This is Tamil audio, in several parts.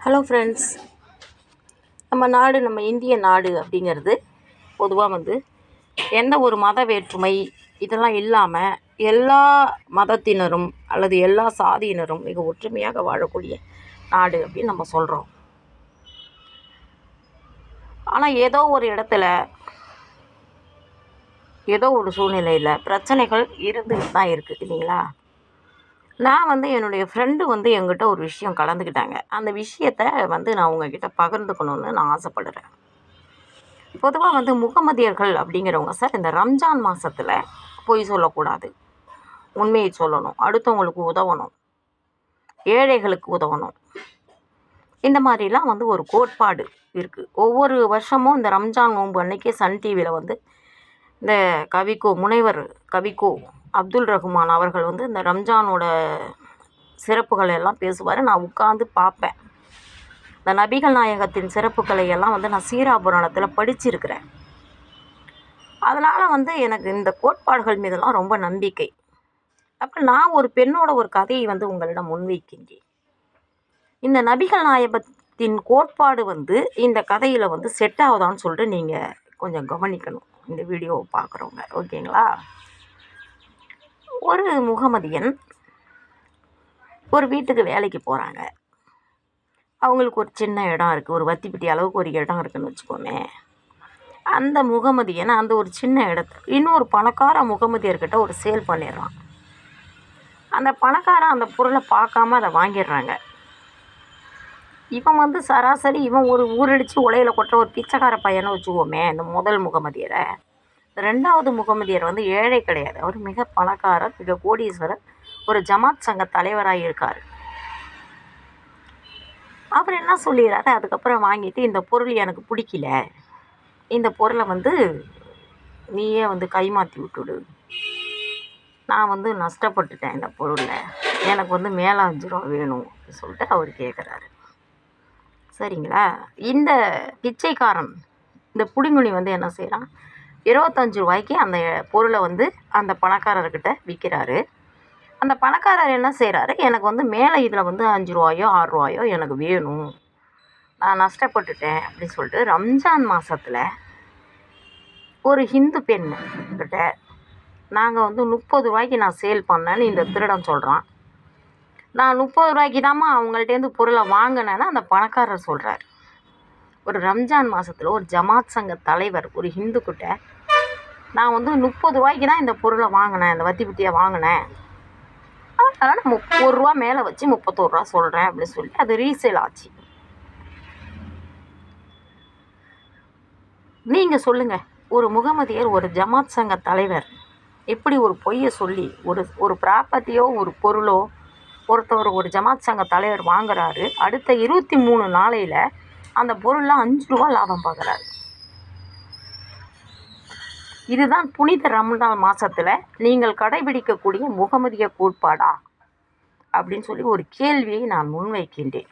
ஹலோ ஃப்ரெண்ட்ஸ் நம்ம நாடு நம்ம இந்திய நாடு அப்படிங்கிறது பொதுவாக வந்து எந்த ஒரு மத வேற்றுமை இதெல்லாம் இல்லாமல் எல்லா மதத்தினரும் அல்லது எல்லா சாதியினரும் மிக ஒற்றுமையாக வாழக்கூடிய நாடு அப்படின்னு நம்ம சொல்கிறோம் ஆனால் ஏதோ ஒரு இடத்துல ஏதோ ஒரு சூழ்நிலையில் பிரச்சனைகள் இருந்துகிட்டு தான் இருக்குது இல்லைங்களா? நான் வந்து என்னுடைய ஃப்ரெண்டு வந்து என்கிட்ட ஒரு விஷயம் கலந்துக்கிட்டாங்க. அந்த விஷயத்த வந்து நான் உங்ககிட்ட பகிர்ந்துக்கணுன்னு நான் ஆசைப்படுறேன். பொதுவாக வந்து முகமதியர்கள் அப்படிங்கிறவங்க சார் இந்த ரம்ஜான் மாதத்தில் பொய் சொல்லக்கூடாது. உண்மையை சொல்லணும். அடுத்தவங்களுக்கு உதவணும். ஏழைகளுக்கு உதவணும். இந்த மாதிரிலாம் வந்து ஒரு கோட்பாடு இருக்குது ஒவ்வொரு வருஷமும் இந்த ரம்ஜான் நோன்பு அன்னைக்கு சன் டிவியில் வந்து இந்த கவிக்கோ முனைவர் கவிக்கோ அப்துல் ரஹ்மான் அவர்கள் வந்து இந்த ரம்ஜானோட சிறப்புகளை எல்லாம் பேசுவார். நான் உட்காந்து பார்ப்பேன். இந்த நபிகள் நாயகத்தின் சிறப்புகளை எல்லாம் வந்து நான் சீரா புராணத்தில் படிச்சிருக்கிறேன். அதனால் வந்து எனக்கு இந்த கோட்பாடுகள் மீதெல்லாம் ரொம்ப நம்பிக்கை. அப்புறம் நான் ஒரு பெண்ணோட ஒரு கதையை வந்து உங்களிடம் முன்வைக்கின்றேன். இந்த நபிகள் நாயகத்தின் கோட்பாடு வந்து இந்த கதையில் வந்து செட் ஆகுதான்னு சொல்லிட்டு நீங்கள் கொஞ்சம் கவனிக்கணும். இந்த வீடியோவை பார்க்குறவங்க ஓகேங்களா ஒரு முகமதியன் ஒரு வீட்டுக்கு வேலைக்கு போகிறாங்க அவங்களுக்கு ஒரு சின்ன இடம் இருக்குது ஒரு வத்திப்பட்டி அளவுக்கு ஒரு இடம் இருக்குதுன்னு வச்சுக்கோமே. அந்த முகமதியனை அந்த ஒரு சின்ன இடத்த இன்னொரு பணக்கார முகமதியர்கிட்ட ஒரு சேல் பண்ணிடுறான். அந்த பணக்காரன் அந்த பொருளை பார்க்காம அதை வாங்கிடுறாங்க. இவன் வந்து சராசரி இவன் ஒரு ஊரடிச்சு உலையில் கொட்டுற ஒரு பிச்சைக்கார பையனை வச்சுக்கோமே இந்த முதல் முகமதியரை. ரெண்டாவது முகமதியர் வந்து ஏழை கிடையாது. அவர் மிக பணக்காரர் மிக கோடீஸ்வரர் ஒரு ஜமாத் சங்க தலைவராக இருக்கார். அவர் என்ன சொல்லிடுறாரு அதுக்கப்புறம் வாங்கிட்டு இந்த பொருள் எனக்கு பிடிக்கல. இந்த பொருளை வந்து நீயே வந்து கைமாற்றி விட்டுடு. நான் வந்து நஷ்டப்பட்டுட்டேன் இந்த பொருளில் எனக்கு வந்து மேலே அஞ்சு ரூபா வேணும். அப்படின்னு சொல்லிட்டு அவர் கேட்குறாரு சரிங்களா? இந்த பிச்சைக்காரன் இந்த புடிங்குனி வந்து என்ன செய்கிறான் இருபத்தஞ்சி ரூபாய்க்கு அந்த பொருளை வந்து அந்த பணக்காரர்கிட்ட விற்கிறாரு அந்த பணக்காரர் என்ன செய்கிறாரு எனக்கு வந்து மேலே இதில் வந்து அஞ்சு ரூபாயோ ஆறு ரூபாயோ எனக்கு வேணும். நான் நஷ்டப்பட்டுட்டேன் அப்படின்னு சொல்லிட்டு ரம்ஜான் மாதத்தில் ஒரு ஹிந்து பெண் கிட்ட நாங்கள் வந்து முப்பது ரூபாய்க்கு நான் சேல் பண்ணேன்னு இந்த திருடன் சொல்கிறான் நான் முப்பது ரூபாய்க்கு தாம்மா அவங்கள்ட்டேருந்து பொருளை வாங்கினேன்னு அந்த பணக்காரர் சொல்கிறார் ஒரு ரம்ஜான் மாதத்தில் ஒரு ஜமாத் சங்க தலைவர் ஒரு ஹிந்துக்கிட்ட நான் வந்து முப்பது ரூபாய்க்கு தான் இந்த பொருளை வாங்கினேன் இந்த வத்தி புத்தியை வாங்கினேன். அதனால் நான் முப்பது ரூபா மேலே வச்சு முப்பத்தோரு ரூபா சொல்கிறேன் அப்படின்னு சொல்லி அது ரீசேல் ஆச்சு. நீங்கள் சொல்லுங்கள் ஒரு முகமதியர் ஒரு ஜமாத் சங்க தலைவர் எப்படி ஒரு பொய்யை சொல்லி ஒரு ஒரு ப்ராப்பர்ட்டியோ ஒரு பொருளோ ஒருத்தவர் ஒரு ஜமாத் சங்க தலைவர் வாங்குறாரு. அடுத்த இருபத்தி மூணு நாளையில் அந்த பொருளில் அஞ்சு ரூபா லாபம் பார்க்குறாரு. இதுதான் புனித ரமலான் மாதத்தில் நீங்கள் கடைபிடிக்கக்கூடிய முகமதிய கோட்பாடா? அப்படின்னு சொல்லி ஒரு கேள்வியை நான் முன்வைக்கின்றேன்.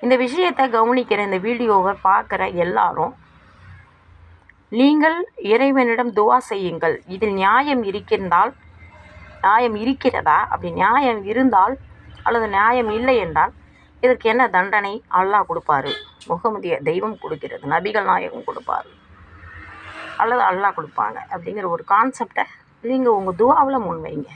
இந்த விஷயத்தை கவனிக்கிற இந்த வீடியோவை பார்க்குற எல்லாரும் நீங்கள் இறைவனிடம் துவா செய்யுங்கள். இதில் நியாயம் இருக்கின்றால் நியாயம் இருக்கிறதா? அப்படி நியாயம் இருந்தால் அல்லது நியாயம் இல்லை என்றால் இதற்கு என்ன தண்டனை? அல்லாஹ் கொடுப்பாரு. முகமதிய தெய்வம் கொடுக்கிறது நபிகள் நாயகம் கொடுப்பாரு. அல்லது அல்லாஹ் கொடுப்பாங்க அப்படிங்கிற ஒரு கான்செப்டை நீங்கள் உங்கள் துவாவில் முன்வைங்க.